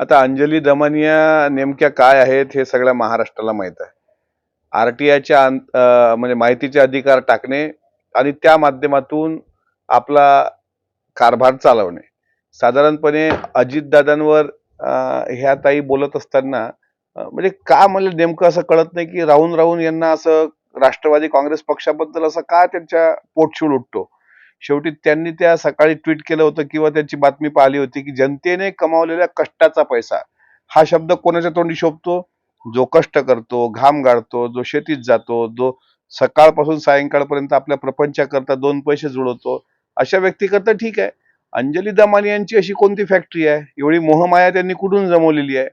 आता अंजली दमानिया नेमक्या काय आहेत हे सगळ्या महाराष्ट्राला माहीत आहे. आर टी आयच्या म्हणजे माहितीचे अधिकार टाकणे आणि त्या माध्यमातून आपला कारभार चालवणे. साधारणपणे अजितदादांवर ह्या ताई बोलत असताना म्हणजे का मला नेमकं असं कळत नाही की राहून राहून यांना असं राष्ट्रवादी काँग्रेस पक्षाबद्दल असं का त्यांच्या पोटशूळ उठतो? शेवटी त्यांनी त्या सकाळी ट्विट केलं होतं किंवा त्यांची बातमी पाहिली होती की जनतेने कमावलेल्या कष्टाचा पैसा हा शब्द कोणाच्या तोंडी शोभतो? जो कष्ट करतो घाम गाळतो जो शेतीत जातो जो सकाळपासून सायंकाळपर्यंत आपल्या प्रपंचाकरता दोन पैसे जुळवतो अशा व्यक्तीकरता ठीक आहे. अंजली दमानी यांची अशी कोणती फॅक्टरी आहे? एवढी मोहमाया त्यांनी कुठून जमवलेली आहे?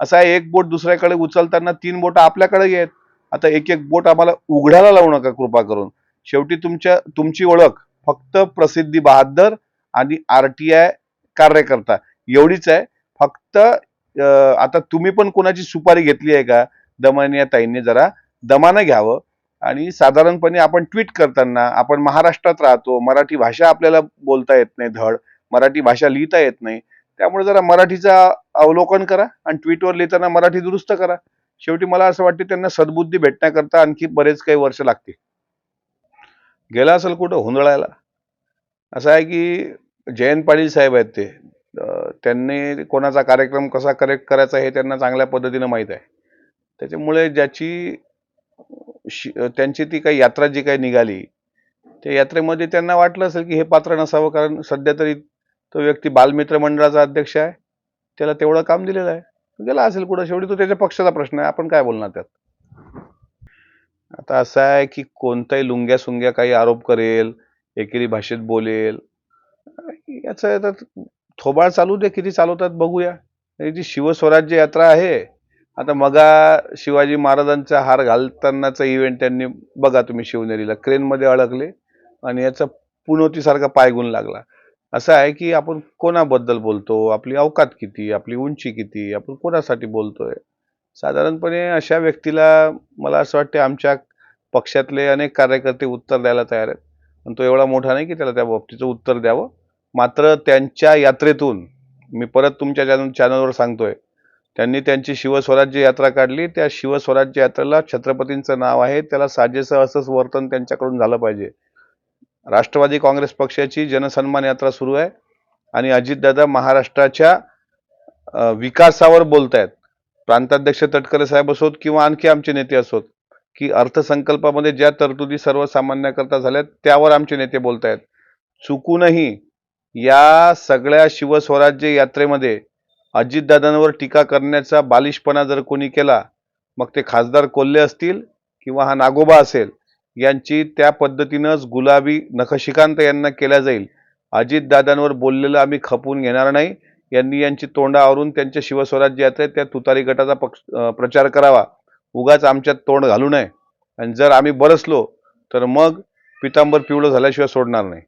असा एक बोट दुसऱ्याकडे उचलताना तीन बोट आपल्याकडे येत आता एक एक बोट आम्हाला उघडायला लावू नका कृपा करून. शेवटी तुमच्या तुमची ओळख फक्त प्रसिद्धी बहादर आणि आर टी आय कार्यकर्ता. एवढीच आहे. फक्त आता तुम्ही पण कोणाची सुपारी घेतली आहे का? दमानी या ताईंनी जरा दमानं घ्यावं. आणि साधारणपणे आपण ट्विट करताना आपण महाराष्ट्रात राहतो मराठी भाषा आपल्याला बोलता येत नाही धड मराठी भाषा लिहिता येत नाही. त्यामुळे जरा मराठीचा अवलोकन करा आणि ट्विटवर लिहिताना मराठी दुरुस्त करा. शेवटी मला असं वाटते त्यांना सद्बुद्धी भेटण्याकरता आणखी बरेच काही वर्ष लागतील. गेला असेल कुठं? हुंदळायला. असं आहे की जयंत पाटील साहेब आहेत ते. त्यांनी कोणाचा कार्यक्रम कसा करेक्ट करायचा हे त्यांना चांगल्या पद्धतीनं माहीत आहे. त्याच्यामुळे ज्याची शि- त्यांची ती काही यात्रा जी काही निघाली त्या यात्रेमध्ये त्यांना वाटलं असेल की हे पात्र नसावं कारण सध्या तरी तो व्यक्ती बालमित्र मंडळाचा अध्यक्ष आहे. त्याला तेवढं काम दिलेलं आहे. गेला असेल कुठं शेवटी तो त्याच्या पक्षाचा प्रश्न आहे. आपण काय बोलणार त्यात? आता असं आहे की कोणताही लुंग्या सुंग्या काही आरोप करेल एकेरी भाषेत बोलेल. याचं आता थोबाळ चालू दे किती चालवतात बघूया. आणि जी शिवस्वराज्य यात्रा आहे आता मगा शिवाजी महाराजांचा हार घालतानाचा इव्हेंट त्यांनी बघा तुम्ही शिवनेरीला. क्रेनमध्ये अडकले आणि याचा पुनवतीसारखा पायगुण लागला. असं आहे की आपण कोणाबद्दल बोलतो? आपली अवकात किती? आपली उंची किती? आपण कोणासाठी बोलतोय? साधारणपणे अशा व्यक्तीला मला असं वाटते आमच्या पक्षातले अनेक कार्यकर्ते उत्तर द्यायला तयार आहेत. पण तो एवढा मोठा नाही की त्याला त्या बाबतीचं उत्तर द्यावं. मात्र त्यांच्या यात्रेतून मी परत तुमच्या चॅनल चॅनलवर सांगतोय. त्यांनी त्यांची शिवस्वराज्य यात्रा काढली. त्या शिवस्वराज्य यात्रेला छत्रपतींचं नाव आहे. त्याला साजेसं असंच वर्तन त्यांच्याकडून झालं पाहिजे. राष्ट्रवादी काँग्रेस पक्षाची जनसन्मान यात्रा सुरू आहे. आणि अजितदादा महाराष्ट्राच्या विकासावर बोलत आहेत प्रांताध्यक्ष तटकरे साहेब असोत किंवा आणखी आमचे नेते असोत. की अर्थसंकल्पामध्ये ज्या तरतुदी सर्वसामान्याकरता झाल्यात त्यावर आमचे नेते बोलत आहेत चुकूनही या सगळ्या शिवस्वराज्य यात्रेमध्ये अजितदादांवर टीका करण्याचा बालिशपणा जर कोणी केला मग ते खासदार कोल्हे असतील किंवा हा नागोबा असेल यांची त्या पद्धतीनंच गुलाबी नखशिकांत यांना केल्या जाईल. अजितदादांवर बोललेलं आम्ही खपवून घेणार नाही. यांनी यांची तोंडा आवरून त्यांच्या शिवस्वराज्य यात्रेत त्या तुतारी गटाचा पक्ष प्रचार करावा. उगाच आमच्यात तोंड घालू नये. आणि जर आम्ही बरसलो तर मग पितांबर पिवळं झाल्याशिवाय सोडणार नाही.